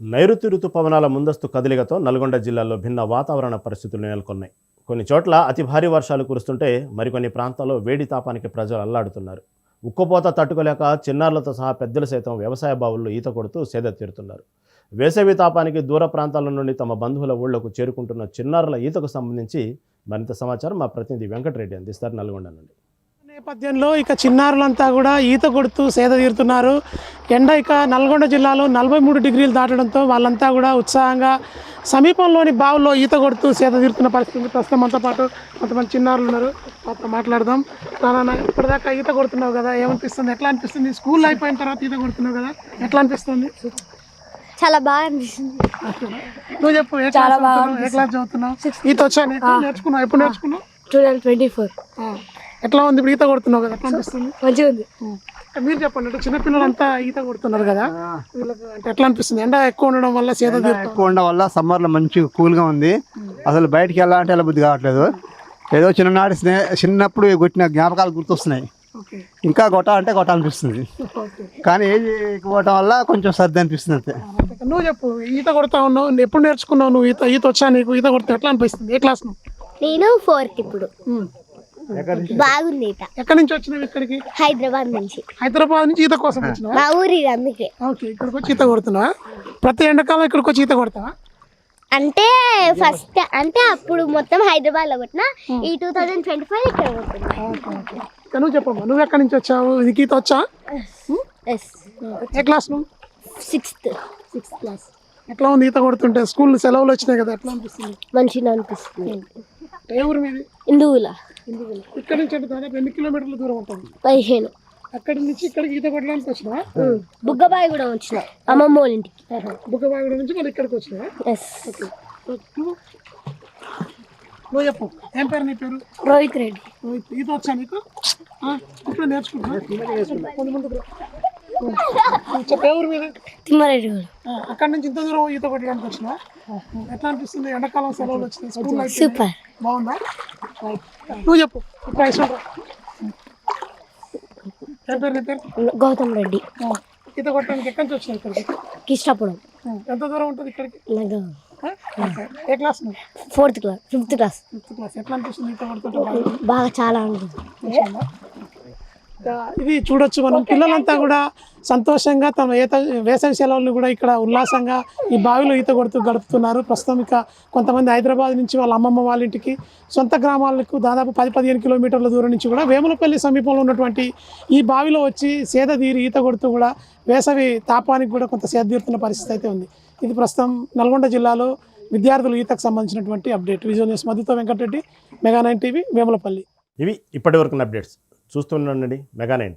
నైరుతి ఋతుపవనాల ముందస్తు కదలికతో నల్గొండ జిల్లాలో భిన్న వాతావరణ పరిస్థితులు నెలకొన్నాయి. కొన్ని చోట్ల అతి భారీ వర్షాలు కురుస్తుంటే మరికొన్ని ప్రాంతాల్లో వేడి తాపానికి ప్రజలు అల్లాడుతున్నారు. ఉక్కపోత తట్టుకోలేక చిన్నారులతో సహా పెద్దలు సైతం వ్యవసాయ బావుల్లో ఈత కొడుతూ సేద తీరుతున్నారు. వేసవి తాపానికి దూర ప్రాంతాల నుండి తమ బంధువుల ఊళ్ళకు చేరుకుంటున్న చిన్నారుల ఈతకు సంబంధించి మరింత సమాచారం మా ప్రతినిధి వెంకటరెడ్డి అందిస్తారు నల్గొండ నుండి. నేపథ్యంలో ఇక చిన్నారులంతా కూడా ఈత కొడుతూ సేద తీరుతున్నారు. ఎండ ఇక నల్గొండ జిల్లాలో నలభై మూడు డిగ్రీలు దాటడంతో వాళ్ళంతా కూడా ఉత్సాహంగా సమీపంలోని బావుల్లో ఈత కొడుతూ సేద తీరుతున్న పరిస్థితి. ప్రస్తుతం మనతో పాటు కొంతమంది చిన్నారులు ఉన్నారు. వాళ్ళతో మాట్లాడదాం. నాన్న ఇప్పటిదాకా ఈత కొడుతున్నావు కదా ఏమనిపిస్తుంది? ఎట్లా అనిపిస్తుంది? స్కూల్ అయిపోయిన తర్వాత ఈత కొడుతున్నావు కదా ఎట్లా అనిపిస్తుంది? చాలా బాగా అనిపిస్తుంది. నువ్వు చెప్పు ఏ క్లాస్ చదువుతున్నావు? ఈత వచ్చా నీకు? నేర్చుకున్నావు? ఎప్పుడు నేర్చుకున్నావు? Two twenty four. ఎట్లా ఉంది ఇప్పుడు ఈత కొడుతున్నావు కదా? ఎట్లా అనిపిస్తుంది. మంచిగా ఉంది. అంటే మీరు చెప్పండి అంటే చిన్నపిల్లలంతా ఈత కొడుతున్నారు కదా వీళ్ళకి అంటే ఎట్లా అనిపిస్తుంది? ఎండ ఎక్కువ ఉండడం వల్ల సేద ఎక్కువ ఉండడం వల్ల సమ్మర్లో మంచి కూల్గా ఉంది. అసలు బయటికి వెళ్ళాలంటే వెళ్ళ బుద్ధి కావట్లేదు. ఏదో చిన్ననాటి స్నే చిన్నప్పుడు కొట్టిన జ్ఞాపకాలు గుర్తొస్తున్నాయి. ఓకే. ఇంకా కొట్ట అంటే కొట్ట అనిపిస్తుంది ఓకే. కానీ ఏజ్ ఎక్కువటం వల్ల కొంచెం సర్ది అనిపిస్తుంది అంతే. నువ్వు చెప్పు ఈత కొడతా ఉన్నావు నువ్వు ఎప్పుడు నేర్చుకున్నావు నువ్వు ఈత? ఈత వచ్చా నీకు? ఈత కొడితే ఎట్లా అనిపిస్తుంది? ఏ క్లాస్ నువ్వు? నేను ఫోర్త్ ఇప్పుడు. బాగుంది ఈత ఎక్కడి నుంచి వచ్చినావు ఇక్కడికి? హైదరాబాద్ నుంచి. హైదరాబాద్ నుంచి ఈత కోసం వచ్చినావా? మా ఊరి అందుకే. ఓకే ఇక్కడికి వచ్చి ఈత కొడుతున్నావా? ప్రతి ఎండాకాలం ఇక్కడికి వచ్చి ఈత కొడతావా? అంటే ఫస్ట్ అంటే అప్పుడు మొత్తం హైదరాబాద్లో కొట్టిన ఈ టూ థౌజండ్ ట్వంటీ ఫైవ్ ఇక్కడ కొట్టిన ఓకే ఓకే. ఇక నువ్వు చెప్పమ్మా నువ్వు ఎక్కడి నుంచి వచ్చావు? ఇది ఈత వచ్చా? ఏ క్లాస్ నువ్వు? సిక్స్త్. Sixth class. ఎట్లా ఉంది ఈత కొడుతుంటే? స్కూల్ సెలవులు వచ్చినాయి కదా ఎట్లా అనిపిస్తుంది? మంచిగా అనిపిస్తుంది. ఏ ఊరు మీది? హిందువుల ఇక్కడ నుంచి అంటే దాదాపు ఎన్ని కిలోమీటర్ల దూరం ఉంటుంది? పదిహేను. అక్కడి నుంచి ఇక్కడికి ఈత కొట్టడానికి వచ్చినా బుగ్గబాయి కూడా వచ్చిన. అమ్మమ్మ వాళ్ళ ఇంటికి. బుక్కబాగడ నుంచి మళ్ళీ ఇక్కడికి వచ్చినా నువ్వు? చెప్పు. ఏం పేరు నీ పేరు? రోహిత్ రెడ్డి. నువ్వు ఈత వచ్చా నీకు? ఇప్పుడు నేర్చుకుంటా ముందు ముందు రా. చెప్పే ఊరు మీద తిమ్మారెడ్డి కూడా అక్కడి నుంచి ఇంత దూరం ఈత కొట్టడానికి వచ్చినా ఎట్లా అనిపిస్తుంది? ఎండాకాలం సెలవులు వచ్చినాయి. సూపర్. బాగుందా. నువ్వు చెప్పు. ఇప్పుడు ఐశ్వర్య రా. ఏం పేరు నీ పేరు? గౌతమ్ రెడ్డి. ఈత కొట్టడానికి ఎక్కడి నుంచి వచ్చినావు ఇక్కడికి? కిష్టాపురం ఎంత దూరం ఉంటుంది ఇక్కడికి? నాకు. ఏ క్లాస్ నువ్వు? Fourth class fifth class. Fifth class. ఎట్లా అనిపిస్తుంది ఈత కొడుతుంటే బాగా? బాగా చాలా ఉంటుంది ఇది చూడొచ్చు మనం. పిల్లలంతా కూడా సంతోషంగా తమ ఈత వేసవి సెలవులను కూడా ఇక్కడ ఉల్లాసంగా ఈ బావిలో ఈత కొడుతూ గడుపుతున్నారు. ప్రస్తుతం ఇక కొంతమంది హైదరాబాద్ నుంచి వాళ్ళ అమ్మమ్మ వాళ్ళ ఇంటికి సొంత గ్రామాలకు దాదాపు పది పదిహేను కిలోమీటర్ల దూరం నుంచి కూడా వేములపల్లి సమీపంలో ఉన్నటువంటి ఈ బావిలో వచ్చి సేద తీరి ఈత కొడుతూ కూడా వేసవి తాపానికి కూడా కొంత సేద తీరుతున్న పరిస్థితి అయితే ఉంది. ఇది ప్రస్తుతం నల్గొండ జిల్లాలో విద్యార్థులు ఈతకు సంబంధించినటువంటి update. Visual news మధుతో Venkatareddy mega nine TV Vemulapalli. ఇవి ఇప్పటివరకు అప్డేట్స్. చూస్తుండండి mega ninety